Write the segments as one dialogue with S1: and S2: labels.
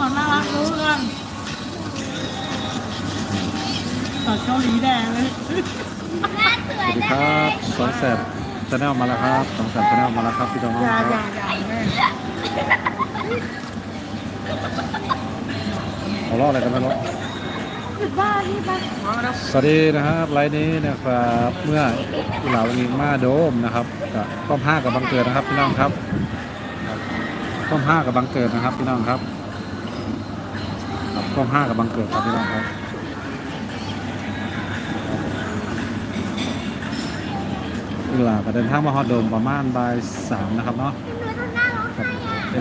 S1: ความน่ารักรู้เรื่องต่อเกาหลีแดงเลย
S2: สวัสดีครับสองแสบชาแนลมาแล้วครับสองแสบชาแนลมาแล้วครับพี่น้อง
S1: อย่า
S2: ค
S1: อย่า
S2: รับ
S1: อย่าแม่
S2: หัวเราะอะไรกันไม่รู้
S1: คิดว่านี่ปะ
S2: สวัสดีนะครับไลน์นี้นะครับเมื่อเหล่านิงมาโดมนะครับกับต้อมห้ากับบังเกิดนะครับพี่น้องครับต้อมห้ากับบังเกิดนะครับพี่น้องครับ ครับต้อห้ากับบังเกิดครับพี่น้องครับเหล่าก็เดินทางมาฮอดโดมประมาณบ่ายสามนะครับเนาะครับ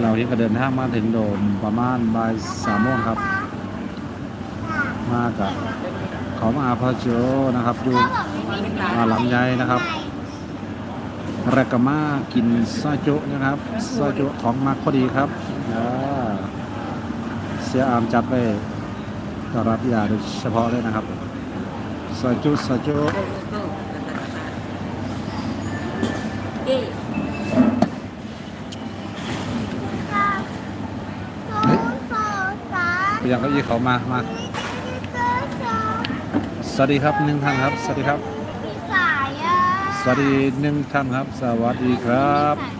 S2: เราที่ก็เดินทางมาถึงโดมประมาณบ่ายสามโมงครับ มากับขามาอาพาโจนะครับอยู่มาลำไยนะครับแรกก็มากินซาโจนะครับซาโจของมากพอดีครับ เสียอามจัดไปต้อนรับยาโดยเฉพาะเลยนะครับซาจุซาจุไปยังก็ยี่เขามามาสวัสดีครับหนึ่งท่านครับ สวัสดีครับ สวัสดีหนึ่งท่านครับ สวัสดีครับ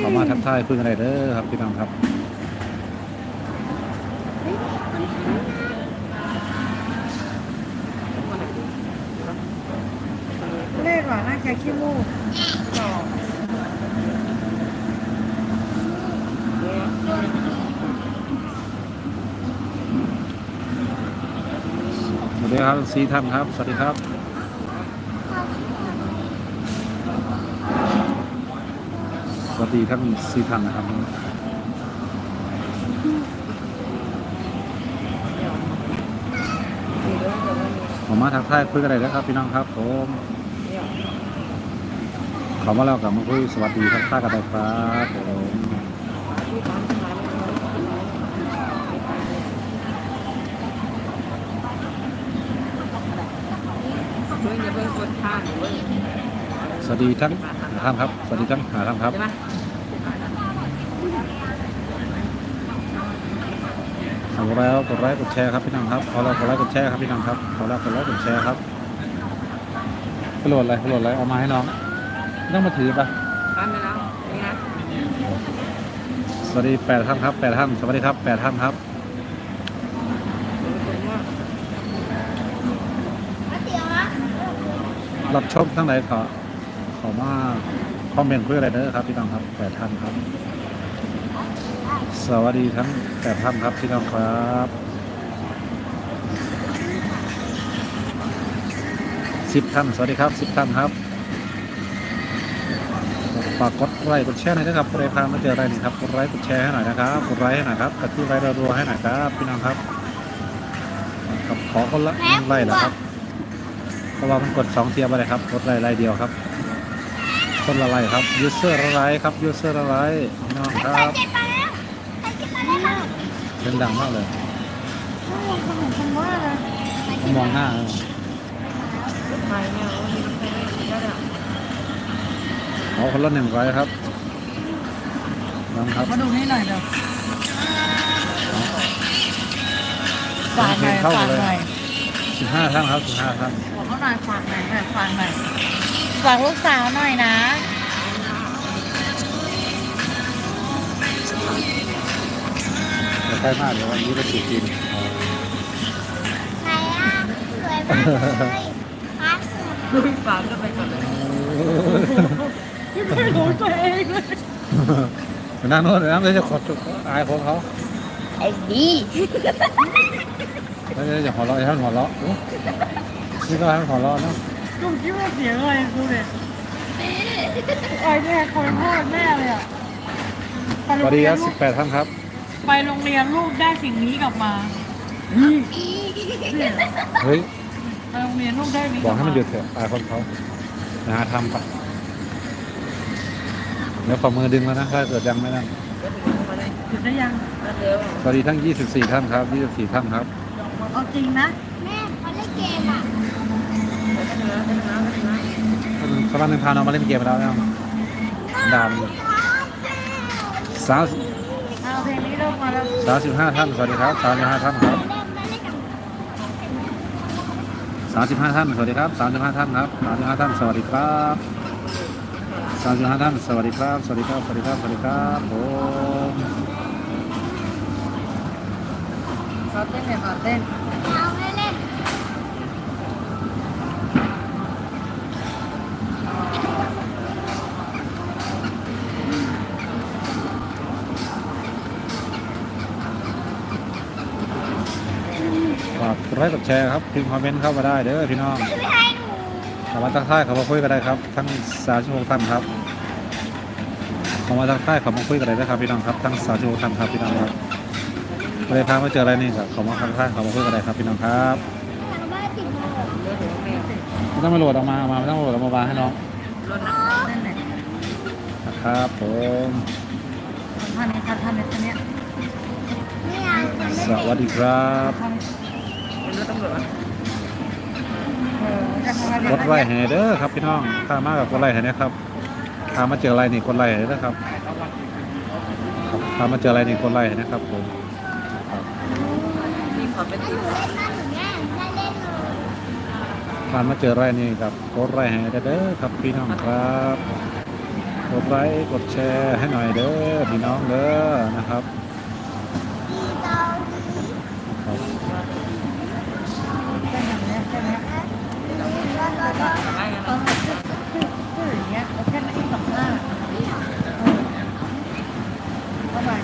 S2: ขอ มาทักทายเพื่อนอะไรเด้อครับพี่น้องครับ
S1: เลขว่าน่าจะขี้มูกสอง
S2: สวัสดีครับสีท่านครับ สวัสดีครับ วัสดีท่านสีท่านนะครับผมมาทักทายคุยกันเลยนะครับ พี่น้องครับผมขอมาแล้วกับมาคุยสวัสดีทักทายกันเลยครับผมสวัสดีทั้ง ท่านครับ สวัสดีทั้งหาท่านครับขอแล้วกดไลค์กดแชร์ครับพี่น้องครับขอแล้วกดไลค์กดแชร์ครับพี่น้องครับขอแล้วกดไลค์กดแชร์ครับกระโดดอะไรกระโดดอะไรเอามาให้น้องไม่ต้องมาถือปะสวัสดีแปดท่านครับแปดท่านสวัสดีครับแปดท่านครับรับชมทั้งไหนขอ ขอมาคอมเมนต์คุยอะไรเด้อครับพี่น้องครับแปดท่านครับ สวัสดีทั้งแปดท่านครับพี่น้องครับสิบท่านสวัสดีครับสิบท่านครับฝากกดไลค์กดแชร์หน่อยนะครับใครพามาเจออะไรนี่ครับกดไลค์กดแชร์ให้หน่อยนะครับกดไลค์ให้หน่อยครับกระทืบไลค์รัวๆให้หน่อยครับพี่น้องครับครับขอคนละหนึ่งไลค์นะครับเพราะว่ามันกดสองเทียบอะไรครับกดไลค์ไลค์เดียวครับ คนละไลค์ครับยูเซอร์ละไลค์ครับยูเซอร์ละไลค์พี่น้องครับเสียงดังมากเลย
S1: น่ารักขนมคนว่าเลย
S2: มองหน้าเลยเอาคนละหนึ่งไลค์ครับน้องครับ
S1: มาดูนี่หน่อยเดี๋ยวฝากหน่อยฝากหน่อย
S2: สิบห้าท่านครับสิบห้าท่าน
S1: บอกเขาหน่อยฝากหน่อยหน่อยฝากหน่อย ฝากลูกสาวหน่อยนะ
S2: จะใกล้มากเดี๋ยววันนี้ก็ฉีดกิน
S1: ดูฝากก็ไปก่อนเลยไม่รู้ตัวเองเลย
S2: ไปนั่งโน้นเดี๋ยวนั่งเลยจะขอจุกอายคนเขา
S3: ไอ้ดี
S2: แล้วจะหัวเราะให้ท่านหัวเราะโอ้นี่ก็ให้ท่านหัวเราะเนาะ
S1: กูคิดว่าเสียงอะไรกูเนี่ยไอ้เนี่ยคนพ่อแม่เลยอะไป
S2: ส
S1: โร
S2: วัส
S1: ง
S2: ดี
S1: เรี
S2: ค
S1: ย
S2: รั
S1: น
S2: บ
S1: ลู
S2: สิ
S1: ก
S2: บแปดท่านครับ
S1: ไปโรงเรียนลูกได้สิ่งนี้กลับมาเนี่ย
S2: เฮ้ย
S1: ไปโรงเรียนลูกได้นี้
S2: บอกให้มันหยุดเถอะอายคนเขานะฮะทำปะเดี๋ยวฝ่ามือดึงแล้วนะ ถ้าเกิดยังไม่นั่น
S1: หยุดได้ยัง
S2: สวัสดีทั้ง 24 ท่านครับ 24 ท่านครับ
S1: เอาจริงนะ
S3: แม่เขาเล่นเกมอะ
S2: สักวันหนึ่งพาน้องมาเล่นเกมไปแล้วนะดาวสาม
S1: เอาเพลงนี้ลงมาแล้ว
S2: สามสิบห้าท่าน สวัสดีครับสามสิบห้าท่านครับสามสิบห้าท่าน สวัสดีครับสามสิบห้าท่านครับสามสิบห้าท่าน สวัสดีครับสามสิบห้าท่าน สวัสดีครับ สวัสดีครับ สวัสดีครับ สวัสดีครับผม
S1: ขอเต้นหน่อยขอเต้น
S3: เอาไม่เล่น
S2: ฝากกด ไลค์กดแชร์ครับพิมพ์คอมเมนต์เข้ามาได้เด้อพี่น้อง
S3: ไม่ให้หนู
S2: สามารถทักทายเขามาคุยกันได้ครับ ทั้งสามชั่วโมงท่านครับเขามาทักทายเขามาคุยกันได้นะครับพี่น้องครับทั้งสามชั่วโมงท่านครับพี่น้องครับไม่ได้พามาเจออะไรนี่ครับเขามาทักทายเขามาคุยกันได้ครับพี่น้องครับ
S3: ทางบ้านติดโม
S2: ไม่ต้องมาโหลดออกมาเอามาไม่ต้องโหลดออกมาวางให้น้อง
S1: รถนะเต้นหน่อย
S2: นะครับผม
S1: ท่านนี้ท่านท่านนี้ท่านนี้
S3: ไม่เอามัน
S2: สวัสดีครับ
S1: ท่านเป็นรถตำรวจเออจะทำอะไร
S2: กดไลค์ให้เด้อครับพี่น้องถ้ามากกับกดไลค์ให้นะครับถ้ามาเจออะไรนี่กดไลค์ให้นะครับถ้ามาเจออะไรนี่กดไลค์ให้นะครับผม
S1: มีขอเป็น
S3: ห
S1: ตี
S3: นูเล่นบ้านหนูแม่ได้เล่นเลย
S2: ผ่านมาเจออะไรนี่ครับกดไลค์ให้เด้อครับพี่น้องครับกดไลค์กดแชร์ให้หน่อยเด้อพี่น้องเด้อนะครับ
S3: ดีเจ้าดี
S2: ครับ
S1: เต้นอย่างนี้ใช่ไหม
S3: แล้วก็ก็
S1: เออชื่อชื่อชื่ออย่างเงี้ยเอาแค่นั้นอีกสองหน้าเออประมาณ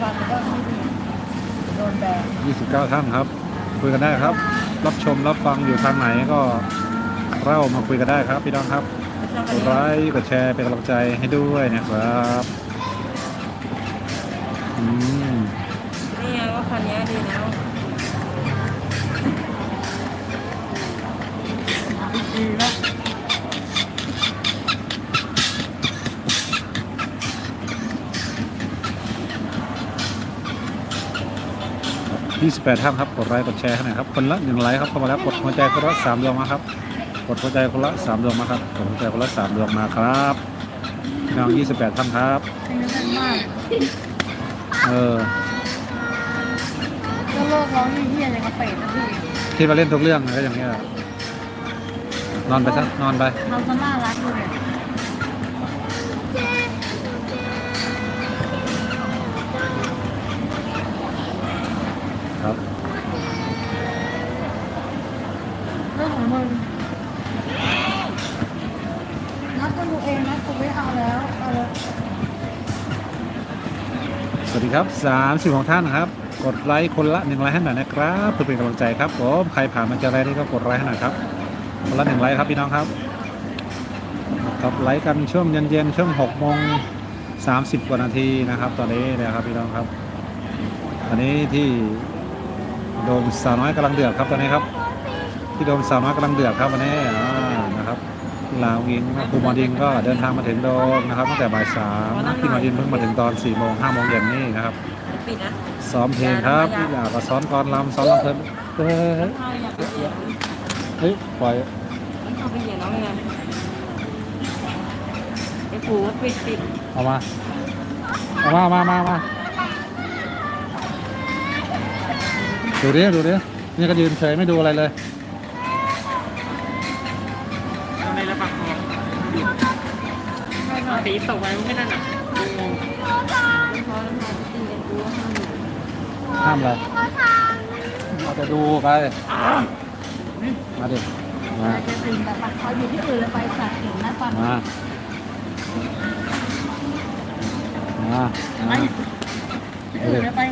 S1: จะย้ายเห็นฟังก็ไม่ดีโดนแบน
S2: 29 ท่านครับ คุยกันได้ครับ รับชมรับฟังอยู่ทางไหนก็เล่ามาคุยกันได้ครับพี่น้องครับกดไลค์กดแชร์เป็นกำลังใจให้ด้วยนะครับอืม
S4: นี่ไงว่าคันนี้ดีแล้ว
S1: ดีแล้ว
S2: 28ท่านครับกดไลค์กดแชร์ให้หน่อยครับคนละหนึ่งไลค์ครับเข้ามาแล้วกดหัวใจคนละสามดวงมาครับกดหัวใจคนละสามดวงมาครับกดหัวใจคนละสามดวงมาครับพี่น้อง28ท่านครับ
S1: เพลงนี้เป็นมาก
S2: เออ
S1: ก็โลกร้องเฮียอย่างกระเป็ดนะพี่
S2: ที่มาเล่นทุกเรื่องก็อย่างเงี้ยนอนไปซะนอนไป
S1: เราจะน่ารักเลย วั
S2: สดีครับ 30ของท่านนะครับ กดไลค์คนละหนึ่งไลค์ให้หน่อยนะครับ เพื่อเป็นกำลังใจครับผมใครผ่านมาเจออะไรนี่ก็กดไลค์ให้หน่อยครับคนละหนึ่งไลค์ครับพี่น้องครับกับไลค์กันช่วงเย็นๆช่วง6โมง30 กว่านาทีนะครับ ตอนนี้นะครับพี่น้องครับตอนนี้ที่โดมสาวน้อยกำลังเดือดครับตอนนี้ครับ ที่โดมสาวน้อยกำลังเดือดครับวันนี้ ลาวอิงครูหมอดิงก็เดินทางมาถึงโดมนะครับตั้งแต่บ่ายสามพี่หมอดิงเพิ่งมาถึงตอน4ี่โมงห้าโมงเย็นนี่นะครับ
S4: ปิดนะ
S2: ซ้อมเพลงครับพี่อยากก็ซ้อมกลอนลำซ้อมลำเพลินเฮ้ย
S4: ถ้าอยากไปเหยียบ
S2: เฮ้ยปล่อย
S4: เอาไปเหยียบน้องไงไอ้ปูปิดปิด
S2: เอามาเอามามามามาดูดิดูดินี่ก็ยืนเฉยไม่ดูอะไรเลย
S4: ทำไมระบักค อตีตกไปไม่นั่นอะงงพอแล้วพอตีกันกูว่าห้ามอยู่
S2: ห้ามอะไร
S3: เขาท
S2: เราจะดูไป มาดิ มา
S1: ไปจะตื่นแต่ปัดเขาอยู่ที่อื่นแล้วไปสัตว์ถึงนะฟัง
S2: มา มา
S1: ไป
S2: มา
S1: ที่อื่นแล้วไป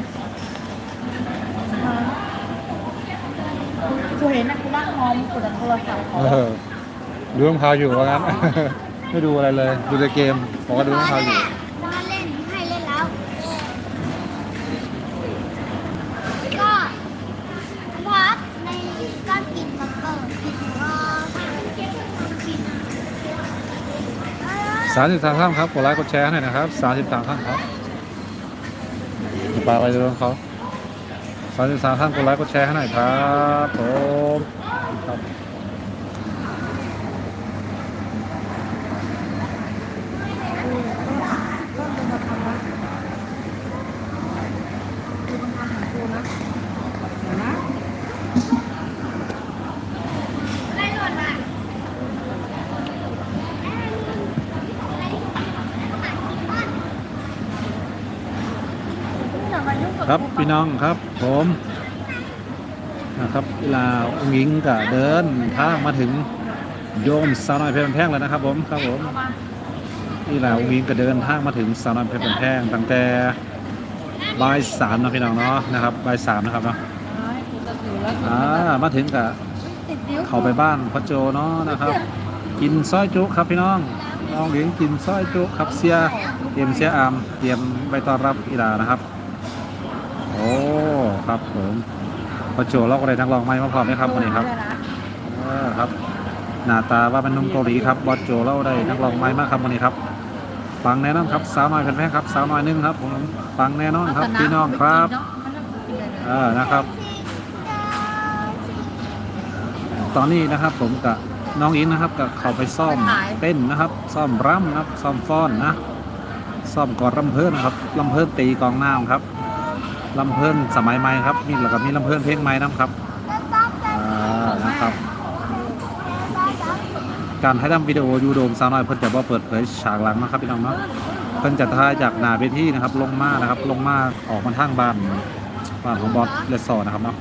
S1: กูเห็นนะกูนั่งมองกดโทรศัพท์
S2: เออดูรองเท้าอยู่ว่างั้น ไม่ดูอะไรเลย ดูแต่เกมบอกว่าดูรองเท้าอยู่ำ
S3: บ้านเล่นให้เล่นแล้ว ก็พอดในก็กินมาเปิดกินรอกิน
S2: สามสิบสามท่านครับกดไลค์กดแชร์ให้หน่อยนะครับสามสิบสามท่านครับปาไปดูเขาสามสิบสามท่านกดไลค์กดแชร์ให้หน่อยครับผมครับ ครับพี่น้องครับผมนะครับเวลาองหญิงก็เดินทางมาถึงโยมสาวน้อยเพชรแพงแล้วนะครับ ผมครับผมเวลาองหญิงก็เดินทางมาถึงสาวน้อยเพชรแพงตั้งแต่บ่ายสามนะพี่น้องเนาะนะครับบ่ายสามนะครับเนาะ
S1: อ่า
S2: มาถึงกับเข้าไปบ้านพ่อโจเนาะนะครับ กินซอยจุครับพี่น้องน้องหญิงกินซอยจุครับเสียเตรียมเสียอามเตรียมไว้ต้อนรับอีหลานะครับ ครับผมพ่อโจเราก็ได้ทั้งลองไม้มาพร้อมไหมครับวันนี้ครับเออครับ หน้าตาว่าเป็นหนุ่มเกาหลีครับบอสโจเล่าได้นักร้องไม้มากครับวันนี้ครับฟังแน่นอนครับสาวน้อยแพงๆครับสาวน้อยหนึงครับผมฟังแน่นอนครับพี่น้องครับเออนะครับ ตอนนี้นะครับผมกับน้องอินนะครับกับเขาไปซ่อมเต้นนะครับ ซ่อมรำนะครับซ่อมฟ้อนนะซ่อมกอดลำเพลินนะครับลำเพลินตีกลองน้ำครับ ลำเพลินสมัยใหม่ครับมีแล้วก็มีลำเพลินเพลงใหม่นะครับอ่านะครับ การให้ทำวิดีโอยูโดมสาวน้อยเพิ่นจะบ่เปิดเผยฉากหลังนะครับพี่น้องเนาะเพิ่นจะถ่ายจากหน้าเวทีนะครับ ลงมานะครับ ลงมาออกมาทางบ้านบ้านของบอสเลสซอร์นะครับเนาะ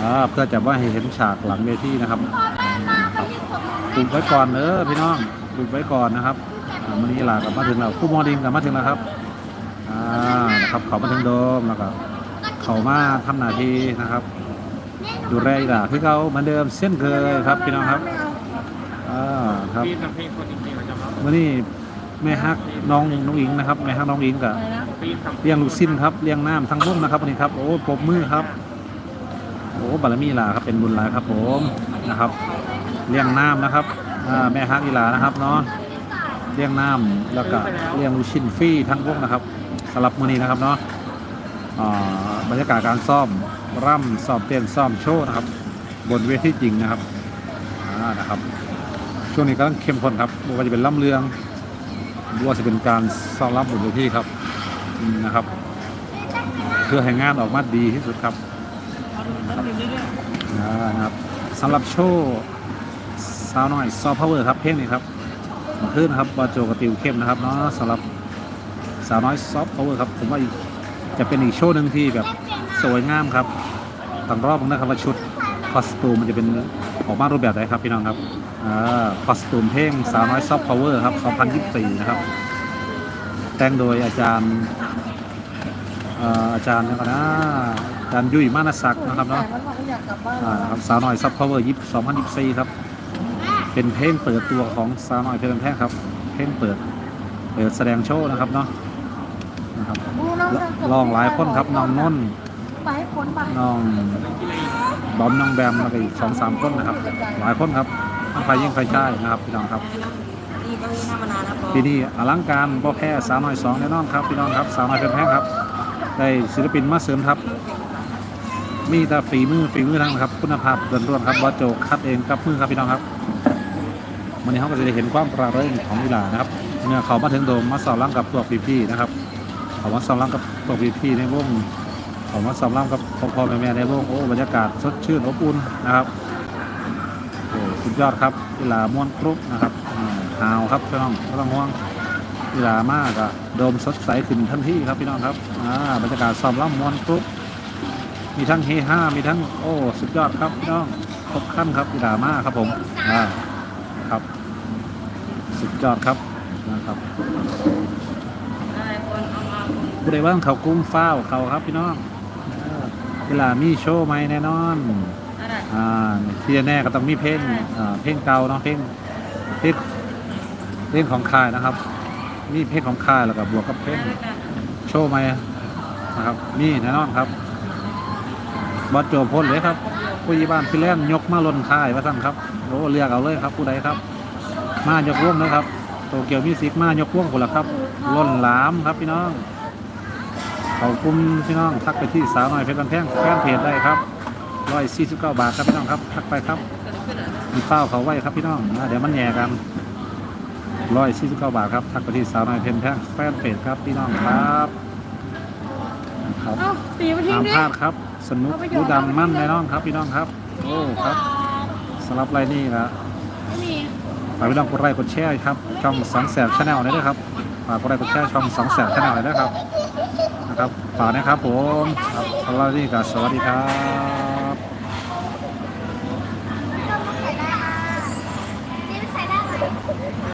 S2: อ่าเพื่อจะว่าให้เห็นฉากหลังเวทีนะครับปลูกไว้ก่อนเด้อพี่น้องปลูกไว้ก่อนนะครับอ่าวันนี้ลากลับมาถึงแล้วคู่มอดิงกลับมาถึงแล้วครับอ่านะครับเขามาถึงโดมแล้วก็ เขามาทำหน้าที่นะครับ ดูแลอีหล่าคือเขาเหมือนเดิมเส้นเคยครับพี่น้องครับอ่าครับ
S5: พี่ทำเพลงคนจริงๆนะครับ
S2: วันนี้แม่ฮักน้องน้องอิงนะครับแม่ฮักน้องอิงกับ
S1: อะไรนะ
S5: พี่ทำ
S2: เลี้ยงลูกสิ้นครับเลี้ยงน้ำทั้งรุ่มนะครับวันนี้ครับโอ้ปรบมือครับโอ้บารมีหลาครับเป็นบุญหลายครับผมนะครับเลี้ยงน้ำนะครับอ่าแม่ฮักอีหลานะครับเนาะเลี้ยงน้ำแล้วก็เลี้ยงลูกชิ้นฟรีทั้งวงนะครับสำหรับมื้อนี้นะครับเนาะอ่า บรรยากาศการซ่อมร่ำซ่อมเต้นซ่อมโชว์นะครับ บนเวทีจริงนะครับนะครับ ช่วงนี้กำลังเข้มข้นครับไม่ว่าจะเป็นล่ำเรืองหรือว่าจะเป็นการซ้อมรับบนเวทีครับนะครับ เพื่อให้งานออกมาดีที่สุดครับ
S1: นะ
S2: ครับสำหรับโชว์สาวน้อยซอฟต์พาวเวอร์ครับเพลงนี้ครับมาขึ้นครับบอโจกับติวเข้มนะครับเนาะสำหรับสาวน้อยซอฟต์พาวเวอร์ครับผมว่าอีก จะเป็นอีกโชว์หนึ่งที่แบบสวยงามครับต้องรอบนะครับว่าชุดคอสตูมมันจะเป็นออกมารูปแบบไหนครับพี่น้องครับอ่าคอสตูมเพลงสาวน้อยซอฟต์พาวเวอร์ครับ 2024 นะครับ แต่งโดยอาจารย์อ่ออาจารย์นะครับนะอาจารย์ยุ้ยมานาศักดิ์นะครับเนาะ
S1: อ่า
S2: ครับสาวน้อยซับพาวเวอร์ยิป2024 ครับ เป็นเพลงเปิดตัวของสาวน้อยเพลินแพงครับ เพลงเปิด เปิดแสดงโชว์นะครับเนาะ นะครับ
S1: ดูน้อง
S2: ลองหลายคนครับน้องนนท์
S1: ไปให้พ้นไป
S2: น้องบอมน้องแบมแล้วก็อีกสองสามคนนะครับ หลายคนครับทั้งไฟยิ่งไฟใช่นะครับพี่น้องครับ
S4: นี่ก็มีทำมานานแล้วพอ
S2: ปีนี้อลังการบ่แพ้สาวน้อยสองแน่นอนครับพี่น้องครับสาวน้อยเพลินแพงครับ ได้ศิลปินมาเสริมทัพมีแต่ฝีมือฝีมือทั้งนั้นครับ คุณภาพล้วนๆครับบอสโจคัดเองกับมือครับพี่น้องครับวันนี้เขาก็จะได้เห็นความปราเริงของกีฬานะครับเมื่อเขามาถึงโดมมาสอบร่างกับพวกพี่ๆนะครับ เขามาสอบร่างกับพวกพี่ๆในวงเขามาสอบร่างกับพ่อๆแม่ๆในวงโอ้บรรยากาศสดชื่นอบอุ่นนะครับโอ้สุดยอดครับกีฬาม่วนครุกนะครับหาวครับพี่น้องไม่ต้องห่วงกีฬามากอะโดมสดใสขึ้นทันทีครับพี่น้องครับอ่าบรรยากาศซ้อมร่ำม่วนครุกมีทั้งเฮฮามีทั้งโอ้สุดยอดครับพี่น้องครบขั้นครับกีฬามากครับผมอ่าครับ สุดยอดครับนะครับ
S4: อะไรคนเอา มาคน
S2: บุได้ว่างเขากุ้งฟ้าวเขาครับพี่น้องเออเวลามีโชว์ไหมแน่นอน
S4: อะไร
S2: อ่าที่แน่ๆก็ต้องมีเพลงอ่าเพลงเก่าเนาะเพลงเพลงเพลงของค่ายนะครับ มีเพลงของค่ายแล้วก็บวกกับเพลงโชว์ไหมนะครับมีแน่นอนครับบอสโจพ้นเลยครับผู้ยี่บ้านฟิแลนซ์ยกมาลนค่ายว่าสั่งครับโอ้เรียกเอาเลยครับ ผู้ใดครับ มายกวงนะครับโตเกียวมิวสิกมายกวงคนละครับล้นหลามครับพี่น้อง เขากลุ่มพี่น้องทักไปที่สาวน้อยเพชรบันแพงแฟนเพจได้ครับร้อยสี่สิบเก้าบาทครับพี่น้องครับทักไปครับมีเป้าเขาไว้ครับพี่น้องนะเดี๋ยวมันแย่กันร้อยสี่สิบเก้าบาทครับทักไปที่สาวน้อยเพชรบันแพงแฟนเพจครับพี่น้องครับครับ
S1: เอ้าตีมาทิ้ง
S2: ห้าม
S1: ดิ
S2: พลาดครับ สนุกดูดังมั่นแน่นอนครับพี่น้องครับ โอ้ครับสำหรับไรนี่นะ
S1: ไม่มี
S2: ฝากพี่น้องกดไลค์กดแชร์ครับช่องสองแสบชาแนลเลยด้วยครับฝากกดไลค์กดแชร์ช่องสองแสบชาแนลเลยด้วยครับ นะครับฝากนะครับผมครับสวัสดีครับสวัสดีครับ